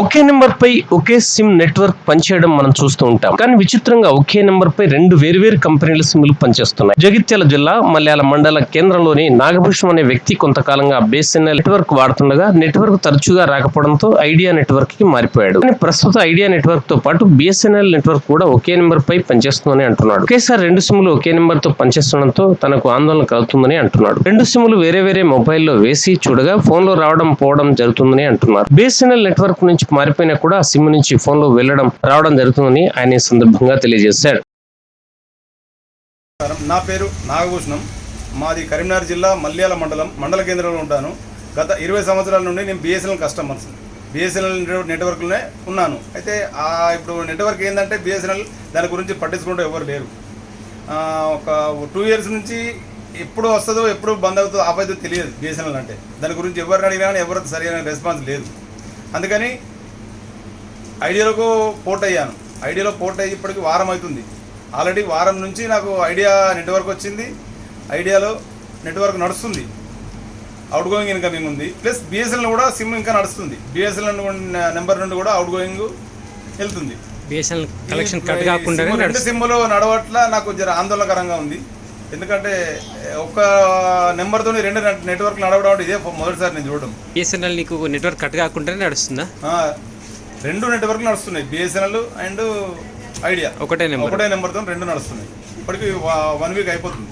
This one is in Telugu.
ఒకే నెంబర్ పై ఒకే సిమ్ నెట్వర్క్ పనిచేయడం మనం చూస్తూ ఉంటాం. కానీ విచిత్రంగా ఒకే నెంబర్ పై రెండు వేరువేరు కంపెనీల సిమ్లు పనిచేస్తున్నాయి. జగిత్యాల జిల్లా మల్యాల మండల కేంద్రంలోని నాగభూషణం అనే వ్యక్తి కొంతకాలంగా బిఎస్ఎన్ఎల్ నెట్వర్క్ వాడుతుండగా నెట్వర్క్ తరచుగా రాకపోవడంతో ఐడియా నెట్వర్క్కి మారిపోయాడు. కానీ ప్రస్తుత ఐడియా నెట్వర్క్తో పాటు బిఎస్ఎన్ఎల్ నెట్వర్క్ కూడా ఒకే నెంబర్ పై పనిచేస్తుందని అంటున్నాడు. ఒకేసారి రెండు సిమ్లు ఒకే నెంబర్తో పనిచేస్తుండడంతో తనకు ఆందోళన కలుగుతుందని అంటున్నాడు. రెండు సిమ్లు వేరే వేరే మొబైల్లో వేసి చూడగా ఫోన్లో రావడం పోవడం జరుగుతుందని అంటున్నారు. బిఎస్ఎన్ఎల్ నెట్వర్క్ నుంచి మారిపోయినా కూడా సిమ్ నుంచి ఫోన్లో వెళ్ళడం రావడం జరుగుతుందని ఆయన ఈ సందర్భంగా తెలియజేశారు. నమస్కారం. నా పేరు నాగభూషణం. మాది కరీంనగర్ జిల్లా మల్యాల మండలం మండల కేంద్రంలో ఉంటాను. గత ఇరవై సంవత్సరాల నుండి నేను బిఎస్ఎన్ఎల్ కస్టమర్స్ బిఎస్ఎన్ఎల్ నెట్వర్క్లోనే ఉన్నాను. అయితే ఇప్పుడు నెట్వర్క్ ఏంటంటే బిఎస్ఎన్ఎల్ దాని గురించి పట్టించుకుంటూ ఎవరు లేరు. ఒక టూ ఇయర్స్ నుంచి ఎప్పుడు వస్తుందో ఎప్పుడు బంద్ అవుతుందో ఆపైతే తెలియదు బిఎస్ఎన్ఎల్ అంటే. దాని గురించి ఎవరిని అడిగినా కానీ ఎవరికి సరైన రెస్పాన్స్ లేదు. అందుకని ఐడియాలకు పోర్ట్ అయ్యాను ఐడియాలో పోర్ట్ అయ్యి ఇప్పటికి వారం అవుతుంది. ఆల్రెడీ వారం నుంచి నాకు ఐడియా నెట్వర్క్ వచ్చింది. ఐడియాలో నెట్వర్క్ నడుస్తుంది. అవుట్ గోయింగ్ ఇన్కమింగ్ ఉంది. ప్లస్ బిఎస్ఎన్ఎల్ కూడా సిమ్ ఇంకా నడుస్తుంది. బిఎస్ఎన్ఎల్ నెంబర్ నుండి కూడా అవుట్ గోయింగ్ వెళ్తుంది. బిఎస్ఎన్ఎల్ కలెక్షన్ కట్ కాకుండా రెండు సిమ్ములు నడవట్ల నాకు జర ఆందోళనకరంగా ఉంది. ఎందుకంటే ఒక్క నెంబర్తో రెండు నెట్వర్క్ నడవడం ఇదే మొదటిసారి నేను చూడడం. బిఎస్ఎన్ఎల్ నీకు నెట్వర్క్ కట్ కాకుండానే నడుస్తుందా? రెండు నెట్వర్క్లు నడుస్తున్నాయి. బిఎస్ఎన్ఎల్ అండ్ ఐడియా ఒకటే నెంబర్ ఒకటే నెంబర్తో రెండు నడుస్తున్నాయి. ఇప్పటికి వన్ వీక్ అయిపోతుంది.